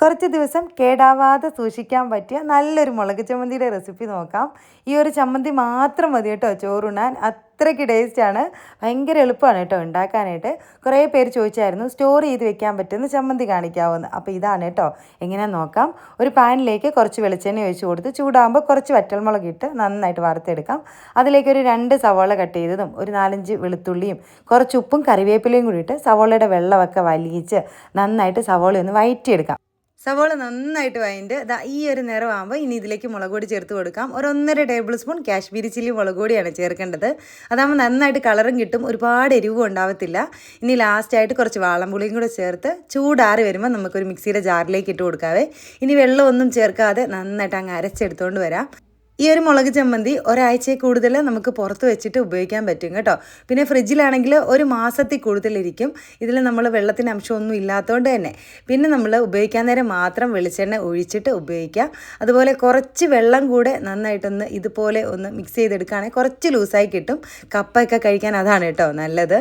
കുറച്ച് ദിവസം കേടാവാതെ സൂക്ഷിക്കാൻ പറ്റിയ നല്ലൊരു മുളക് ചമ്മന്തിയുടെ റെസിപ്പി നോക്കാം. ഈ ഒരു ചമ്മന്തി മാത്രം മതി കേട്ടോ ചോറുണ്ണാൻ. അത്രയ്ക്ക് ടേസ്റ്റാണ് ഭയങ്കര എളുപ്പമാണ് കേട്ടോ ഉണ്ടാക്കാനായിട്ട്. കുറേ പേര് ചോദിച്ചായിരുന്നു സ്റ്റോർ ചെയ്ത് വെക്കാൻ പറ്റുന്ന ചമ്മന്തി കാണിക്കാവുന്ന? അപ്പോൾ ഇതാണ് കേട്ടോ. എങ്ങനെയാണെന്ന് നോക്കാം. ഒരു പാനിലേക്ക് കുറച്ച് വെളിച്ചെണ്ണ ഒഴിച്ച് കൊടുത്ത് ചൂടാകുമ്പോൾ കുറച്ച് വറ്റൽമുളക് ഇട്ട് നന്നായിട്ട് വറുത്തെടുക്കാം. അതിലേക്ക് ഒരു രണ്ട് സവോള കട്ട് ചെയ്തതും ഒരു നാലഞ്ച് വെളുത്തുള്ളിയും കുറച്ച് ഉപ്പും കറിവേപ്പിലയും കൂടി ഇട്ട് സവാളയുടെ വെള്ളമൊക്കെ വലിയിച്ച് നന്നായിട്ട് സവോളയൊന്ന് വയറ്റിയെടുക്കാം. സവാള നന്നായിട്ട് വഴണ്ട് ദാ ഈ ഒരു നിറമാകുമ്പോൾ ഇനി ഇതിലേക്ക് മുളക് പൊടി ചേർത്ത് കൊടുക്കാം. ഒരു ഒന്നര ടേബിൾ സ്പൂൺ കാശ്മീരി ചില്ലി മുളക് പൊടിയാണ് ചേർക്കേണ്ടത്. അതാകുമ്പോൾ നന്നായിട്ട് കളറും കിട്ടും. ഒരുപാട് എരിവും ഉണ്ടാവത്തില്ല. ഇനി ലാസ്റ്റായിട്ട് കുറച്ച് വാളംപുളിയും കൂടെ ചേർത്ത് ചൂടാറി വരുമ്പോൾ നമുക്കൊരു മിക്സിയുടെ ജാറിലേക്ക് ഇട്ട് കൊടുക്കാവേ. ഇനി വെള്ളമൊന്നും ചേർക്കാതെ നന്നായിട്ട് അങ്ങ് അരച്ചെടുത്തുകൊണ്ട് വരാം. ഈ ഒരു മുളക് ചമ്മന്തി ഒരാഴ്ചയിൽ കൂടുതൽ നമുക്ക് പുറത്ത് വെച്ചിട്ട് ഉപയോഗിക്കാൻ പറ്റും കേട്ടോ. പിന്നെ ഫ്രിഡ്ജിലാണെങ്കിൽ ഒരു മാസത്തിൽ കൂടുതലിരിക്കും ഇതിൽ നമ്മൾ വെള്ളത്തിന്റെ അംശമൊന്നും ഇല്ലാത്തതുകൊണ്ട് തന്നെ. പിന്നെ നമ്മൾ ഉപയോഗിക്കാൻ നേരം മാത്രം വെളിച്ചെണ്ണ ഒഴിച്ചിട്ട് ഉപയോഗിക്കാം അതുപോലെ കുറച്ച് വെള്ളം കൂടെ നന്നായിട്ടൊന്ന് ഇതുപോലെ ഒന്ന് മിക്സ് ചെയ്തെടുക്കുകയാണെങ്കിൽ കുറച്ച് ലൂസായി കിട്ടും. കപ്പയൊക്കെ കഴിക്കാൻ അതാണ് കേട്ടോ നല്ലത്.